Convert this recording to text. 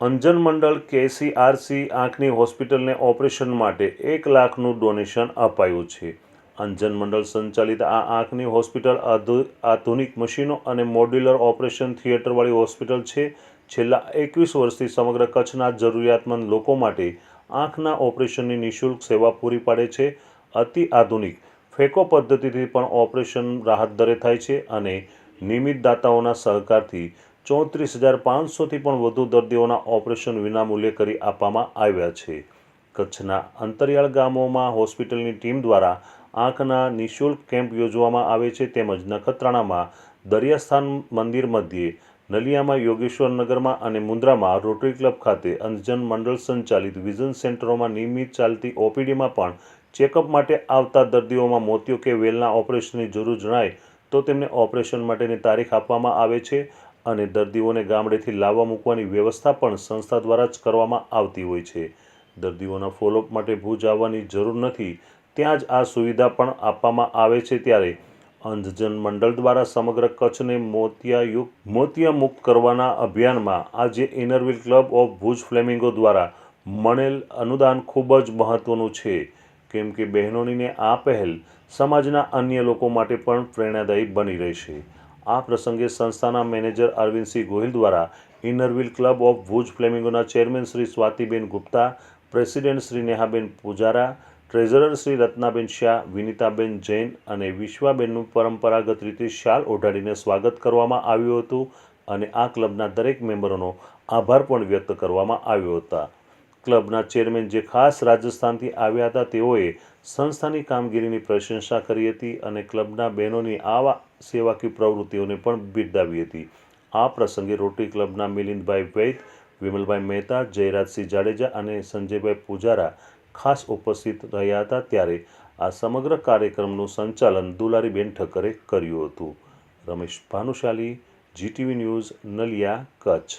અંજન મંડળ કેસીઆરસી આંખની હોસ્પિટલને ઓપરેશન માટે એક લાખનું ડોનેશન અપાયું છે. અંજન મંડળ સંચાલિત આ આંખની હોસ્પિટલ આધુ, આધુનિક મશીનો અને મોડ્યુલર ઓપરેશન થિયેટરવાળી હોસ્પિટલ છે. છેલ્લા એકવીસ વર્ષથી સમગ્ર કચ્છના જરૂરિયાતમંદ લોકો માટે આંખના ઓપરેશનની નિઃશુલ્ક સેવા પૂરી પાડે છે. અતિ આધુનિક, ફેકો પદ્ધતિથી પણ ઓપરેશન રાહત દરે થાય છે અને નિયમિત દાતાઓના સહકારથી ચોત્રીસ હજાર પાંચસોથી પણ વધુ દર્દીઓના ઓપરેશન વિનામૂલ્યે કરી આપવામાં આવ્યા છે. કચ્છના અંતરિયાળ ગામોમાં હોસ્પિટલની ટીમ દ્વારા આંખના નિઃશુલ્ક કેમ્પ યોજવામાં આવે છે તેમજ નખત્રાણામાં દરિયાસ્થાન મંદિર મધ્યે, નલિયામાં યોગેશ્વર નગરમાં અને મુન્દ્રામાં રોટરી ક્લબ ખાતે અંધજન મંડળ સંચાલિત વિઝન સેન્ટરોમાં નિયમિત ચાલતી ઓપીડીમાં પણ ચેકઅપ માટે આવતા દર્દીઓમાં મોતિયો કે વેલના ઓપરેશનની જરૂર જણાય તો તેમને ઓપરેશન માટેની તારીખ આપવામાં આવે છે. અને દર્દીઓને ગામડેથી લાવવા મૂકવાની વ્યવસ્થા પણ સંસ્થા દ્વારા જ કરવામાં આવતી હોય છે. દર્દીઓના ફોલોઅપ માટે ભુજ આવવાની જરૂર નથી. ત્યાં જ આ સુવિધા પણ આપવામાં આવે છે ત્યારે અંધજન મંડળ દ્વારા સમગ્ર કચ્છને મોતિયાયુક્ત, મોતિયામુક્ત કરવાના અભિયાનમાં આજે Inner Wheel club of Bhuj Flamingo દ્વારા મળેલ અનુદાન ખૂબ જ મહત્ત્વનું છે. કેમ કે બહેનોનીને આ પહેલ સમાજના અન્ય લોકો માટે પણ પ્રેરણાદાયી બની રહેશે. આ પ્રસંગે સંસ્થાના મેનેજર અરવિંદસિંહ ગોહિલ દ્વારા Inner Wheel club of Bhuj ફ્લેમિંગોના chairman Shri Swatiben Gupta, president Shri Nehaben Pujara, treasurer Shri Ratnaben Shah, Vinitaben Jain અને વિશ્વાબેનનું પરંપરાગત રીતે શાલ ઓઢાડીને સ્વાગત કરવામાં આવ્યું હતું અને આ ક્લબના દરેક મેમ્બરોનો આભાર પણ વ્યક્ત કરવામાં આવ્યો હતા. ક્લબના ચેરમેન જે ખાસ રાજસ્થાનથી આવ્યા હતા તેઓએ સંસ્થાની કામગીરીની પ્રશંસા કરી હતી અને ક્લબના બહેનોની આવા સેવાકીય પ્રવૃત્તિઓને પણ બિરદાવી હતી. આ પ્રસંગે રોટરી ક્લબના મિલિંદભાઈ વૈદ વિમલભાઈ મહેતા, જયરાજસિંહ જાડેજા અને સંજયભાઈ પૂજારા ખાસ ઉપસ્થિત રહ્યા હતા ત્યારે આ સમગ્ર કાર્યક્રમનું સંચાલન દુલારીબેન ઠક્કરે કર્યું હતું. Ramesh Bhanushali, GTV news, Naliya, Kutch.